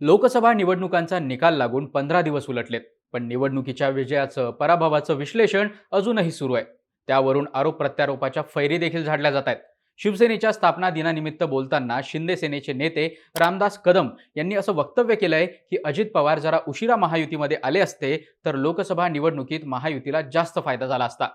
लोकसभा निवडणुकांचा निकाल लागून पंधरा दिवस उलटलेत. पण निवडणुकीच्या विजयाचं पराभवाचं विश्लेषण अजूनही सुरू आहे. त्यावरून आरोप प्रत्यारोपाच्या फैरी देखील झाडल्या जात आहेत. शिवसेनेच्या स्थापना दिनानिमित्त बोलताना शिंदे सेनेचे नेते रामदास कदम यांनी असं वक्तव्य केलंय की अजित पवार जरा उशिरा महायुतीमध्ये आले असते तर लोकसभा निवडणुकीत महायुतीला जास्त फायदा झाला असता.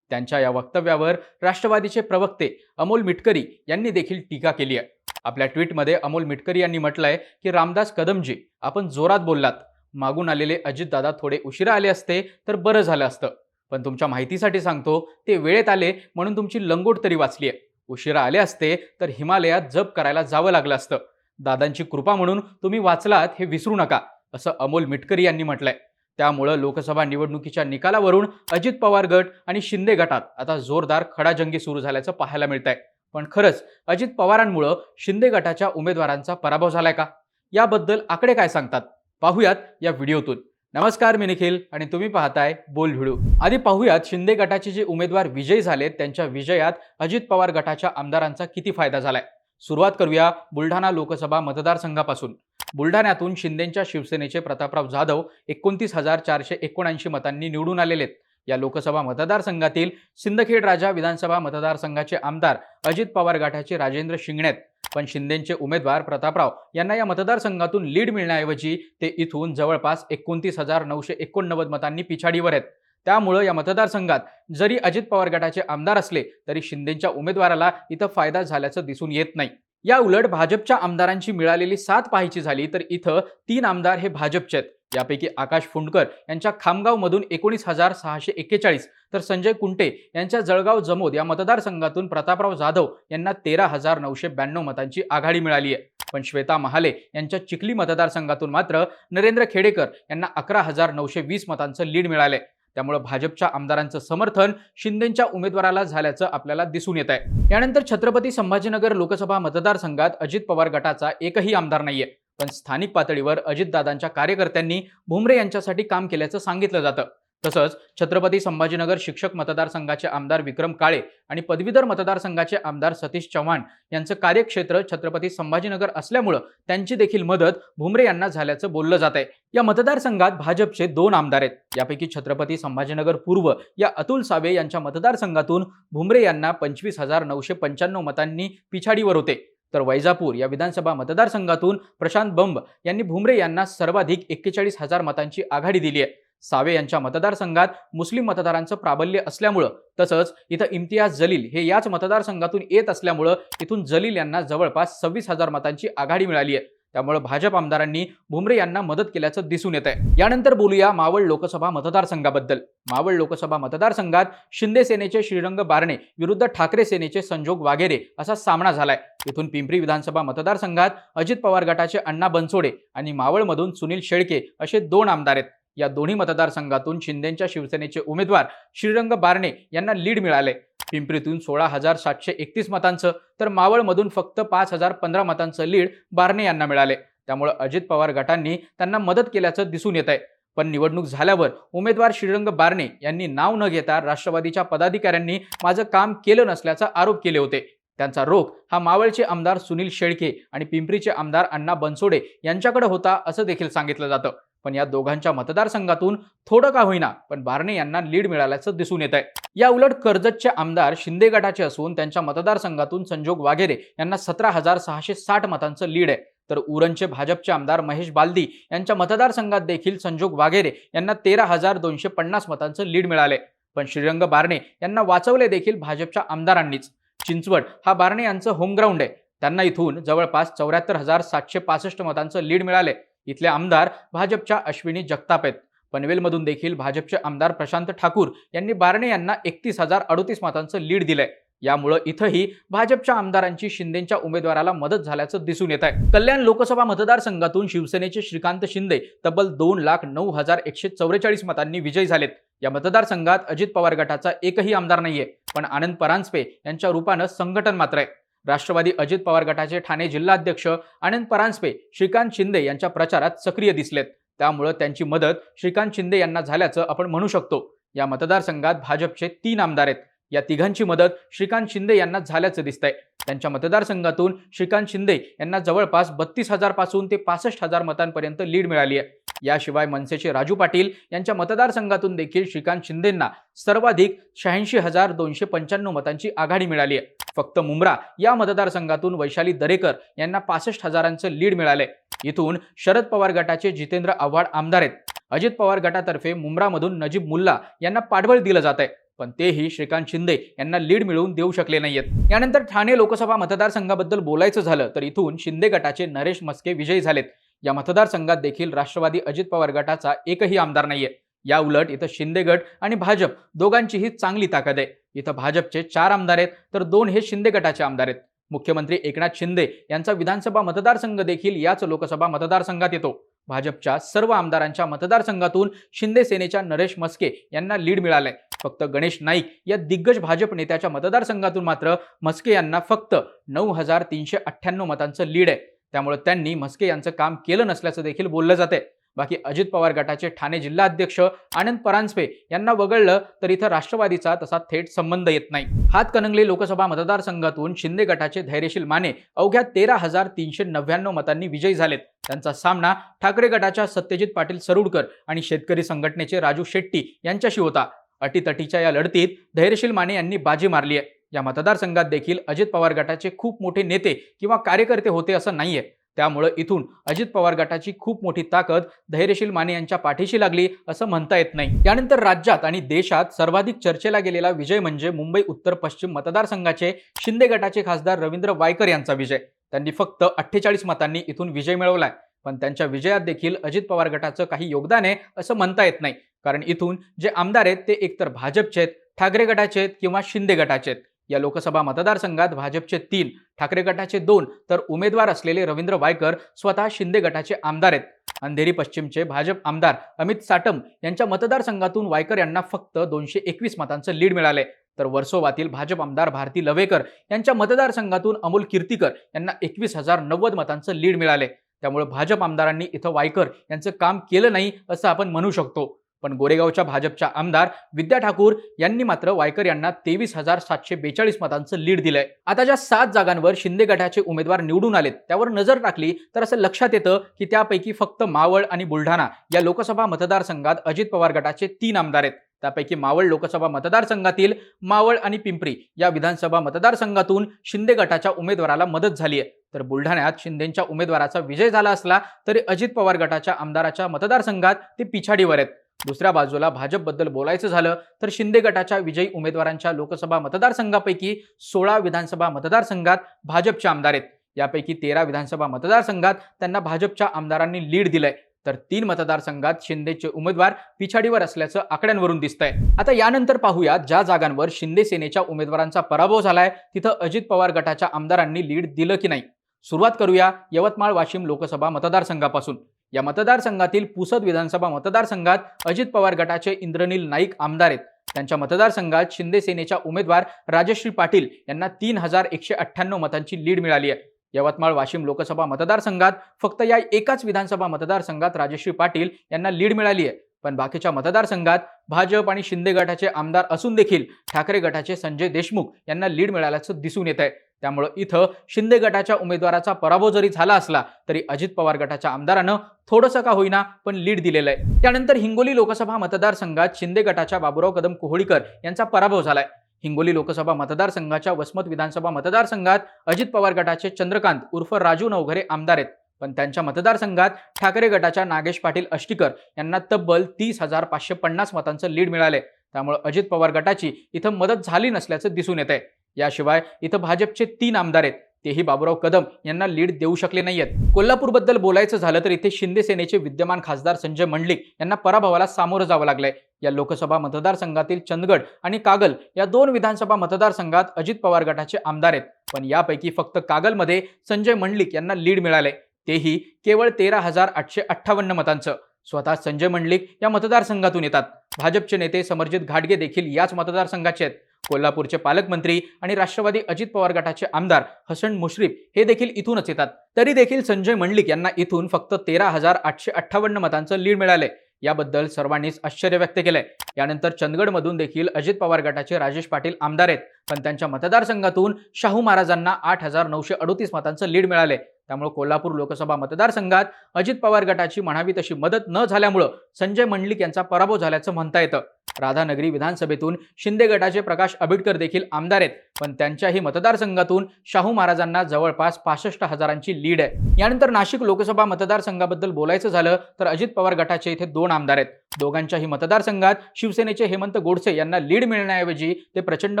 त्यांच्या या वक्तव्यावर राष्ट्रवादीचे प्रवक्ते अमोल मिटकरी यांनी देखील टीका केली आहे. आपल्या ट्विटमध्ये अमोल मिटकरी यांनी म्हटलंय की रामदास कदमजी आपण जोरात बोललात. मागून आलेले अजितदादा थोडे उशिरा आले असते तर बरं झालं असतं. पण तुमच्या माहितीसाठी सांगतो ते वेळेत आले म्हणून तुमची लंगोट तरी वाचली आहे उशिरा आले असते तर हिमालयात जप करायला जावं लागलं असतं. दादांची कृपा म्हणून तुम्ही वाचलात हे विसरू नका असं अमोल मिटकरी यांनी म्हटलंय. त्यामुळं लोकसभा निवडणुकीच्या निकालावरून अजित पवार गट आणि शिंदे गटात आता जोरदार खडाजंगी सुरू झाल्याचं पाहायला मिळत आहे पण खरंच अजित पवारांमुळं शिंदे गटाच्या उमेदवारांचा पराभव झालाय का? याबद्दल आकडे काय सांगतात? पाहूयात या व्हिडिओतून. नमस्कार मी निखिल आणि तुम्ही पाहताय बोल व्हिडिओ. आधी पाहूयात शिंदे गटाचे जे उमेदवार विजयी झालेत त्यांच्या विजयात अजित पवार गटाच्या आमदारांचा किती फायदा झालाय? सुरुवात करूया बुलढाणा लोकसभा मतदारसंघापासून. बुलढाण्यातून शिंदेच्या शिवसेनेचे प्रतापराव जाधव एकोणतीस हजार चारशे एकोणऐंशी मतांनी निवडून आलेले आहेत या लोकसभा मतदारसंघातील सिंदखेड राजा विधानसभा मतदारसंघाचे आमदार अजित पवार गाठाचे राजेंद्र शिंगणेत. पण शिंदेचे उमेदवार प्रतापराव यांना या मतदारसंघातून लीड मिळण्याऐवजी ते इथून जवळपास एकोणतीस हजार नऊशे एकोणनव्वद मतांनी पिछाडीवर आहेत. त्यामुळं या मतदारसंघात जरी अजित पवार गटाचे आमदार असले तरी शिंदेच्या उमेदवाराला इथं फायदा झाल्याचं दिसून येत नाही. या उलट भाजपच्या आमदारांची मिळालेली साथ पाहायची झाली तर इथं तीन आमदार हे भाजपचे आहेत. यापैकी आकाश फुंडकर यांच्या खामगावमधून एकोणीस हजार सहाशे एक्केचाळीस तर संजय कुंटे यांच्या जळगाव जमोद या मतदारसंघातून प्रतापराव जाधव यांना तेरा हजार नऊशे ब्याण्णव मतांची आघाडी मिळाली आहे. पण श्वेता महाले यांच्या चिखली मतदारसंघातून मात्र नरेंद्र खेडेकर यांना अकरा हजार नऊशे वीस मतांचं लीड मिळालंय. त्यामुळे भाजपच्या आमदारांचं समर्थन शिंदेच्या उमेदवाराला झाल्याचं आपल्याला दिसून येत आहे. यानंतर छत्रपती संभाजीनगर लोकसभा मतदारसंघात अजित पवार गटाचा एकही आमदार नाहीये. पण स्थानिक पातळीवर अजितदादांच्या कार्यकर्त्यांनी भुमरे यांच्यासाठी काम केल्याचं सांगितलं जातं. तसंच छत्रपती संभाजीनगर शिक्षक मतदारसंघाचे आमदार विक्रम काळे आणि पदवीधर मतदारसंघाचे आमदार सतीश चव्हाण यांचं कार्यक्षेत्र छत्रपती संभाजीनगर असल्यामुळं त्यांची देखील मदत भुमरे यांना झाल्याचं बोललं जात आहे या मतदारसंघात भाजपचे दोन आमदार आहेत. यापैकी छत्रपती संभाजीनगर पूर्व या अतुल सावे यांच्या मतदारसंघातून भुमरे यांना पंचवीस हजार नऊशे पंच्याण्णव मतांनी पिछाडीवर होते. तर वैजापूर या विधानसभा मतदारसंघातून प्रशांत बंब यांनी भुमरे यांना सर्वाधिक एक्केचाळीस हजार मतांची आघाडी दिली आहे. सावे यांच्या मतदारसंघात मुस्लिम मतदारांचं प्राबल्य असल्यामुळं तसंच इथं इम्तियाज जलील हे याच मतदारसंघातून येत असल्यामुळं इथून जलील यांना जवळपास सव्वीस हजार मतांची आघाडी मिळाली आहे. त्यामुळे भाजप आमदारांनी भुमरे यांना मदत केल्याचं दिसून येत आहे यानंतर बोलूया मावळ लोकसभा मतदारसंघाबद्दल. मावळ लोकसभा मतदारसंघात शिंदे सेनेचे श्रीरंग बारणे विरुद्ध ठाकरे सेनेचे संजोग वागेरे असा सामना झालाय. इथून पिंपरी विधानसभा मतदारसंघात अजित पवार गटाचे अण्णा बनसोडे आणि मावळमधून सुनील शेळके असे दोन आमदार आहेत. या दोन्ही मतदारसंघातून शिंदेच्या शिवसेनेचे उमेदवार श्रीरंग बारणे यांना लीड मिळाले पिंपरीतून सोळा हजार सातशे एकतीस मतांचं तर मावळमधून फक्त पाच हजार पंधरा मतांचं लीड बारणे यांना मिळाले. त्यामुळे अजित पवार गटांनी त्यांना मदत केल्याचं दिसून येत आहे पण निवडणूक झाल्यावर उमेदवार श्रीरंग बारणे यांनी नाव न घेता राष्ट्रवादीच्या पदाधिकाऱ्यांनी माझं काम केलं नसल्याचा आरोप केले होते. त्यांचा रोख हा मावळचे आमदार सुनील शेळके आणि पिंपरीचे आमदार अण्णा बनसोडे यांच्याकडे होता असं देखील सांगितलं जातं. पण या दोघांच्या मतदारसंघातून थोडं का होईना पण बारणे यांना लीड मिळाल्याचं दिसून येत आहे या उलट कर्जतचे आमदार शिंदे गटाचे असून त्यांच्या मतदारसंघातून संजोग वाघेरे यांना सतरा हजार सहाशे साठ मतांचं लीड आहे. तर उरणचे भाजपचे आमदार महेश बालदी यांच्या मतदारसंघात देखील संजोग वाघेरे यांना तेरा हजार दोनशे पन्नास मतांचं लीड मिळाले. पण श्रीरंग बारणे यांना वाचवले देखील भाजपच्या आमदारांनीच. चिंचवड हा बारणे यांचं होमग्राऊंड आहे. त्यांना इथून जवळपास चौऱ्याहत्तर हजार सातशे पासष्ट मतांचं लीड मिळाले. इथले आमदार भाजपच्या अश्विनी जगताप आहेत. पनवेलमधून देखील भाजपचे आमदार प्रशांत ठाकूर यांनी बारणे यांना एकतीस हजार अडोतीस मतांचं लीड दिलंय. यामुळं इथंही भाजपच्या आमदारांची शिंदेच्या उमेदवाराला मदत झाल्याचं दिसून येत आहे कल्याण लोकसभा मतदारसंघातून शिवसेनेचे श्रीकांत शिंदे तब्बल दोन लाख नऊ हजार एकशे चौवेचाळीस मतांनी विजयी झालेत. या मतदारसंघात अजित पवार गटाचा एकही आमदार नाहीये पण आनंद परांजपे यांच्या रूपानं संघटन मात्र आहे. राष्ट्रवादी अजित पवार गटाचे ठाणे जिल्हाध्यक्ष आनंद परांजपे श्रीकांत शिंदे यांच्या प्रचारात सक्रिय दिसलेत. त्यामुळं त्यांची मदत श्रीकांत शिंदे यांना झाल्याचं आपण म्हणू शकतो. या मतदारसंघात भाजपचे तीन आमदार आहेत. या तिघांची मदत श्रीकांत शिंदे यांना झाल्याचं दिसतंय. त्यांच्या मतदारसंघातून श्रीकांत शिंदे यांना जवळपास बत्तीस हजारपासून ते पासष्ट हजार मतांपर्यंत लीड मिळाली आहे. याशिवाय मनसेचे राजू पाटील यांच्या मतदारसंघातून देखील श्रीकांत शिंदेंना सर्वाधिक शहाऐंशी हजार दोनशे पंच्याण्णव मतांची आघाडी मिळाली आहे. फक्त मुंब्रा या मतदारसंघातून वैशाली दरेकर यांना पासष्ट हजारांचं लीड मिळाले इथून शरद पवार गटाचे जितेंद्र आव्हाड आमदार आहेत. अजित पवार गटातर्फे मुंब्रामधून नजीब मुल्ला यांना पाठबळ दिलं जात आहे पण तेही श्रीकांत शिंदे यांना लीड मिळवून देऊ शकले नाहीयेत. यानंतर ठाणे लोकसभा मतदारसंघाबद्दल बोलायचं झालं तर इथून शिंदे गटाचे नरेश मस्के विजयी झालेत. या मतदारसंघात देखील राष्ट्रवादी अजित पवार गटाचा एकही आमदार नाहीये. या उलट इथं शिंदे गट आणि भाजप दोघांचीही चांगली ताकद आहे. इथं भाजपचे चार आमदार आहेत तर दोन हे शिंदे गटाचे आमदार आहेत. मुख्यमंत्री एकनाथ शिंदे यांचा विधानसभा मतदारसंघ देखील याच लोकसभा मतदारसंघात येतो. भाजपच्या सर्व आमदारांच्या मतदारसंघातून शिंदे सेनेच्या नरेश मस्के यांना लीड मिळालंय. फक्त गणेश नाईक या दिग्गज भाजप नेत्याच्या मतदारसंघातून मात्र मस्के यांना फक्त नऊ हजार तीनशे अठ्ठ्याण्णव मतांचं लीड आहे. त्यामुळे त्यांनी मस्के यांचं काम केलं नसल्याचं देखील बोललं जाते बाकी अजित पवार गटाचे ठाणे जिल्हाध्यक्ष आनंद परांजपे यांना वगळलं तर इथं राष्ट्रवादीचा तसा थेट संबंध येत नाही. हातकणंगले लोकसभा मतदारसंघातून शिंदे गटाचे धैर्यशील माने अवघ्या तेरा हजार तीनशे नव्याण्णव मतांनी विजयी झालेत. त्यांचा सामना ठाकरे गटाच्या सत्यजित पाटील सरुडकर आणि शेतकरी संघटनेचे राजू शेट्टी यांच्याशी होता. अटीतटीच्या या लढतीत धैर्यशील माने यांनी बाजी मारली आहे. या मतदारसंघात देखील अजित पवार गटाचे खूप मोठे नेते किंवा कार्यकर्ते होते असं नाहीये. त्यामुळं इथून अजित पवार गटाची खूप मोठी ताकद धैर्यशील माने यांच्या पाठीशी लागली असं म्हणता येत नाही. यानंतर राज्यात आणि देशात सर्वाधिक चर्चेला गेलेला विजय म्हणजे मुंबई उत्तर पश्चिम मतदारसंघाचे शिंदे गटाचे खासदार रवींद्र वायकर यांचा विजय. त्यांनी फक्त अठ्ठेचाळीस मतांनी इथून विजय मिळवलाय. पण त्यांच्या विजयात देखील अजित पवार गटाचं काही योगदान आहे असं म्हणता येत नाही. कारण इथून जे आमदार आहेत ते एकतर भाजपचे आहेत ठाकरे गटाचे आहेत किंवा शिंदे गटाचे आहेत. या लोकसभा मतदारसंघात भाजपचे तीन ठाकरे गटाचे दोन तर उमेदवार असलेले रवींद्र वायकर स्वतः शिंदे गटाचे आमदार आहेत. अंधेरी पश्चिमचे भाजप आमदार अमित साटम यांच्या मतदारसंघातून वायकर यांना फक्त दोनशे एकवीस मतांचं लीड मिळाले तर वर्सोवातील भाजप आमदार भारती लवेकर यांच्या मतदारसंघातून अमोल कीर्तीकर यांना एकवीस हजार नव्वद मतांचं लीड मिळाले त्यामुळे भाजप आमदारांनी इथं वायकर यांचं काम केलं नाही असं आपण म्हणू शकतो. पण गोरेगावच्या भाजपच्या आमदार विद्या ठाकूर यांनी मात्र वायकर यांना तेवीस हजार सातशे बेचाळीस मतांचं लीड दिलंय. आता ज्या सात जागांवर शिंदे गटाचे उमेदवार निवडून आलेत त्यावर नजर टाकली तर असं लक्षात येतं की त्यापैकी फक्त मावळ आणि बुलढाणा या लोकसभा मतदारसंघात अजित पवार गटाचे तीन आमदार आहेत. त्यापैकी मावळ लोकसभा मतदारसंघातील मावळ आणि पिंपरी या विधानसभा मतदारसंघातून शिंदे गटाच्या उमेदवाराला मदत झाली आहे तर बुलढाण्यात शिंदेच्या उमेदवाराचा विजय झाला असला तरी अजित पवार गटाच्या आमदाराच्या मतदारसंघात ते पिछाडीवर आहेत. दुसऱ्या बाजूला भाजपबद्दल बोलायचं झालं तर शिंदे गटाच्या विजयी उमेदवारांच्या लोकसभा मतदारसंघापैकी सोळा विधानसभा मतदारसंघात भाजपचे आमदार आहेत. यापैकी तेरा विधानसभा मतदारसंघात त्यांना भाजपच्या आमदारांनी लीड दिलंय. तर तीन मतदारसंघात शिंदेचे उमेदवार पिछाडीवर असल्याचं आकड्यांवरून दिसतंय. आता यानंतर पाहूया ज्या जागांवर शिंदे सेनेच्या उमेदवारांचा पराभव झालाय तिथं अजित पवार गटाच्या आमदारांनी लीड दिलं की नाही? सुरुवात करूया यवतमाळ वाशिम लोकसभा मतदारसंघापासून. या मतदारसंघातील पुसद विधानसभा मतदारसंघात अजित पवार गटाचे इंद्रनील नाईक आमदार आहेत. त्यांच्या मतदारसंघात शिंदे सेनेच्या उमेदवार राजश्री पाटील यांना तीन हजार एकशे अठ्ठ्याण्णव मतांची लीड मिळाली आहे. यवतमाळ वाशिम लोकसभा मतदारसंघात फक्त या एकाच विधानसभा मतदारसंघात राजश्री पाटील यांना लीड मिळाली आहे. पण बाकीच्या मतदारसंघात भाजप आणि शिंदे गटाचे आमदार असून देखील ठाकरे गटाचे संजय देशमुख यांना लीड मिळाल्याचं दिसून येत आहे त्यामुळं इथं शिंदे गटाच्या उमेदवाराचा पराभव जरी झाला असला तरी अजित पवार गटाच्या आमदारानं थोडंसं का होईना पण लीड दिलेलं आहे. त्यानंतर हिंगोली लोकसभा मतदारसंघात शिंदे गटाच्या बाबुराव कदम कोहळीकर यांचा पराभव झालाय. हिंगोली लोकसभा मतदारसंघाच्या वसमत विधानसभा मतदारसंघात अजित पवार गटाचे चंद्रकांत उर्फ राजू नवघरे आमदार आहेत. पण त्यांच्या मतदारसंघात ठाकरे गटाच्या नागेश पाटील अष्टीकर यांना तब्बल तीस हजार पाचशे पन्नास मतांचं लीड मिळाले त्यामुळे अजित पवार गटाची इथं मदत झाली नसल्याचं दिसून येत आहे याशिवाय इथं भाजपचे तीन आमदार आहेत. तेही बाबुराव कदम यांना लीड देऊ शकले नाहीयेत. कोल्हापूरबद्दल बोलायचं झालं तर इथे शिंदे सेनेचे विद्यमान खासदार संजय मंडलिक यांना पराभवाला सामोरं जावं लागलंय. या लोकसभा मतदारसंघातील चंदगड आणि कागल या दोन विधानसभा मतदारसंघात अजित पवार गटाचे आमदार आहेत. पण यापैकी फक्त कागलमध्ये संजय मंडलिक यांना लीड मिळाले तेही केवळ तेरा हजार आठशे अठ्ठावन्न मतांचं. स्वतः संजय मंडलिक या मतदारसंघातून येतात. भाजपचे नेते समरजित घाटगे देखील याच मतदारसंघाचे आहेत. कोल्हापूरचे पालकमंत्री आणि राष्ट्रवादी अजित पवार गटाचे आमदार हसन मुश्रीफ हे देखील इथूनच येतात. तरी देखील संजय मंडलिक यांना इथून फक्त तेरा हजार आठशे अठ्ठावन्न मतांचं लीड मिळाले याबद्दल सर्वांनीच आश्चर्य व्यक्त केलंय. यानंतर चंदगडमधून देखील अजित पवार गटाचे राजेश पाटील आमदार आहेत. पण त्यांच्या मतदारसंघातून शाहू महाराजांना आठ हजार नऊशे अडोतीस मतांचं लीड मिळाले त्यामुळे कोल्हापूर लोकसभा मतदारसंघात अजित पवार गटाची म्हणावी तशी मदत न झाल्यामुळं संजय मंडलिक यांचा पराभव झाल्याचं म्हणता येतं. राधानगरी विधानसभेतून शिंदे गटाचे प्रकाश आंबेडकर देखील आमदार आहेत. पण त्यांच्याही मतदारसंघातून शाहू महाराजांना जवळपास पासष्ट हजारांची लीड आहे. यानंतर नाशिक लोकसभा मतदारसंघाबद्दल बोलायचं झालं तर अजित पवार गटाचे इथे दोन आमदार आहेत. दोघांच्याही मतदारसंघात शिवसेनेचे हेमंत गोडसे यांना लीड मिळण्याऐवजी ते प्रचंड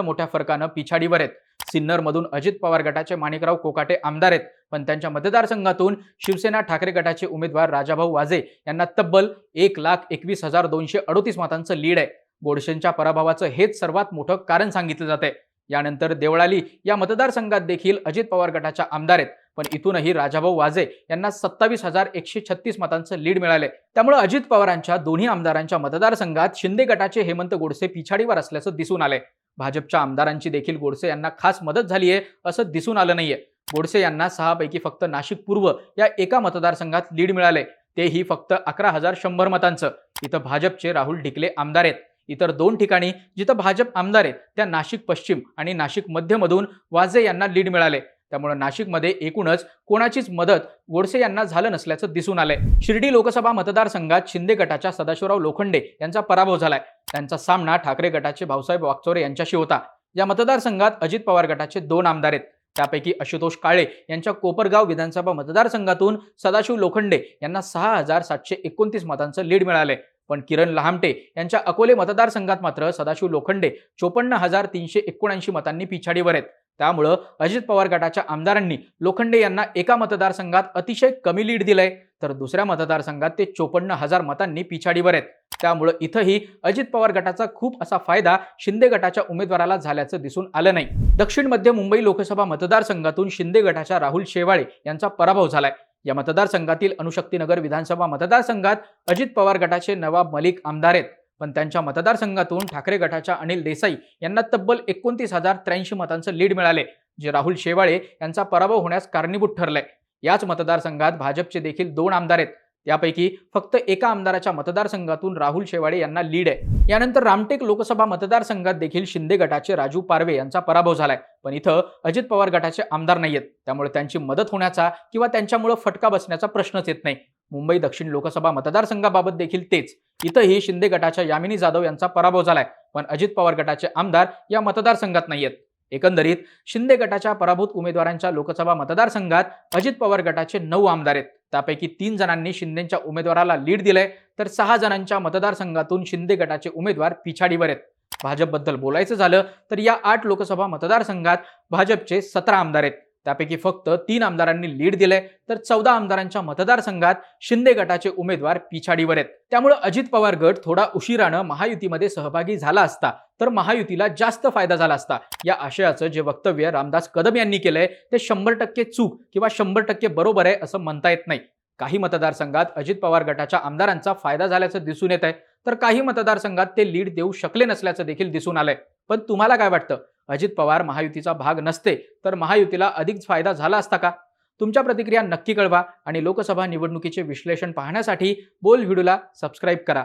मोठ्या फरकानं पिछाडीवर आहेत. सिन्नरमधून अजित पवार गटाचे माणिकराव कोकाटे आमदार आहेत. पण त्यांच्या मतदारसंघातून शिवसेना ठाकरे गटाचे उमेदवार राजाभाऊ वाजे यांना तब्बल एक लाख एकवीस हजार दोनशे अडोतीस मतांचं लीड आहे. गोडसेंच्या पराभवाचं हेच सर्वात मोठं कारण सांगितलं जाते यानंतर देवळाली या मतदारसंघात देखील अजित पवार गटाच्या आमदार आहेत. पण इथूनही राजाभाऊ वाजे यांना सत्तावीस हजार एकशे छत्तीस मतांचं लीड मिळाले त्यामुळे अजित पवारांच्या दोन्ही आमदारांच्या मतदारसंघात शिंदे गटाचे हेमंत गोडसे पिछाडीवर असल्याचं दिसून आले भाजपच्या आमदारांची देखील गोडसे यांना खास मदत झाली आहे असं दिसून आलं नाहीये. गोडसे यांना सहापैकी फक्त नाशिक पूर्व या एका मतदारसंघात लीड मिळाले. तेही फक्त अकरा हजार शंभर मतांचं. इथं भाजपचे राहुल ढिकले आमदार आहेत. इतर दोन ठिकाणी जिथं भाजप आमदार आहेत त्या नाशिक पश्चिम आणि नाशिक मध्यमधून वाजे यांना लीड मिळाले. त्यामुळे नाशिकमध्ये एकूणच कोणाचीच मदत गोडसे यांना झालं नसल्याचं दिसून आलंय. शिर्डी लोकसभा मतदारसंघात शिंदे गटाच्या सदाशिवराव लोखंडे यांचा पराभव झालाय. त्यांचा सामना ठाकरे गटाचे भाऊसाहेब वागचोरे यांच्याशी होता. या मतदारसंघात अजित पवार गटाचे दोन आमदार आहेत. त्यापैकी आशुतोष काळे यांच्या कोपरगाव विधानसभा मतदारसंघातून सदाशिव लोखंडे यांना सहा हजार सातशे एकोणतीस मतांचं लीड मिळाले पण किरण लहामटे यांच्या अकोले मतदारसंघात मात्र सदाशिव लोखंडे चोपन्न हजार तीनशे एकोणऐंशी मतांनी पिछाडीवर आहेत. त्यामुळं अजित पवार गटाच्या आमदारांनी लोखंडे यांना एका मतदारसंघात अतिशय कमी लीड दिलंय. तर दुसऱ्या मतदारसंघात ते चोपन्न हजार मतांनी पिछाडीवर आहेत. त्यामुळं इथंही अजित पवार गटाचा खूप असा फायदा शिंदे गटाच्या उमेदवाराला झाल्याचं दिसून आलं नाही. दक्षिण मध्य मुंबई लोकसभा मतदारसंघातून शिंदे गटाच्या राहुल शेवाळे यांचा पराभव झालाय. या मतदारसंघातील अणुशक्तीनगर विधानसभा मतदारसंघात अजित पवार गटाचे नवाब मलिक आमदार आहेत. पण त्यांच्या मतदारसंघातून ठाकरे गटाच्या अनिल देसाई यांना तब्बल एकोणतीस हजार त्र्याऐंशी मतांचं लीड मिळाले जे राहुल शेवाळे यांचा पराभव होण्यास कारणीभूत ठरलंय. याच मतदारसंघात भाजपचे देखील दोन आमदार आहेत. त्यापैकी फक्त एका आमदाराच्या मतदारसंघातून राहुल शेवाळे यांना लीड आहे. यानंतर रामटेक लोकसभा मतदारसंघात देखील शिंदे गटाचे राजू पारवे यांचा पराभव झालाय. पण इथं अजित पवार गटाचे आमदार नाहीयेत. त्यामुळे त्यांची मदत होण्याचा किंवा त्यांच्यामुळे फटका बसण्याचा प्रश्नच येत नाही. मुंबई दक्षिण लोकसभा मतदारसंघाबाबत देखील तेच. इथंही शिंदे गटाच्या यामिनी जाधव यांचा पराभव झालाय. पण अजित पवार गटाचे आमदार या मतदारसंघात नाहीयेत. एकंदरीत शिंदे गटाच्या पराभूत उमेदवारांच्या लोकसभा मतदारसंघात अजित पवार गटाचे नऊ आमदार आहेत. त्यापैकी तीन जणांनी शिंदेच्या उमेदवाराला लीड दिलंय. तर सहा जणांच्या मतदारसंघातून शिंदे गटाचे उमेदवार पिछाडीवर आहेत. भाजपबद्दल बोलायचं झालं तर या आठ लोकसभा मतदारसंघात भाजपचे सतरा आमदार आहेत. त्यापैकी फक्त तीन आमदारांनी लीड दिलंय. तर चौदा आमदारांच्या मतदारसंघात शिंदे गटाचे उमेदवार पिछाडीवर आहेत. त्यामुळे अजित पवार गट थोडा उशिरानं महायुतीमध्ये सहभागी झाला असता तर महायुतीला जास्त फायदा झाला असता. या आशयाचं जे वक्तव्य रामदास कदम यांनी केलंय ते शंभर टक्के चूक किंवा शंभर टक्के बरोबर आहे असं म्हणता येत नाही. काही मतदारसंघात अजित पवार गटाच्या आमदारांचा फायदा झाल्याचं दिसून येत आहे तर काही मतदारसंघात ते लीड देऊ शकले नसल्याचं देखील दिसून आलंय. पण तुम्हाला काय वाटतं? अजित पवार महायुतीचा भाग नसते तर महायुतीला अधिक फायदा झाला असता का? तुमच्या प्रतिक्रिया नक्की कळवा आणि लोकसभा निवडणुकीचे विश्लेषण पाहण्यासाठी बोल व्हिडिओला सबस्क्राईब करा.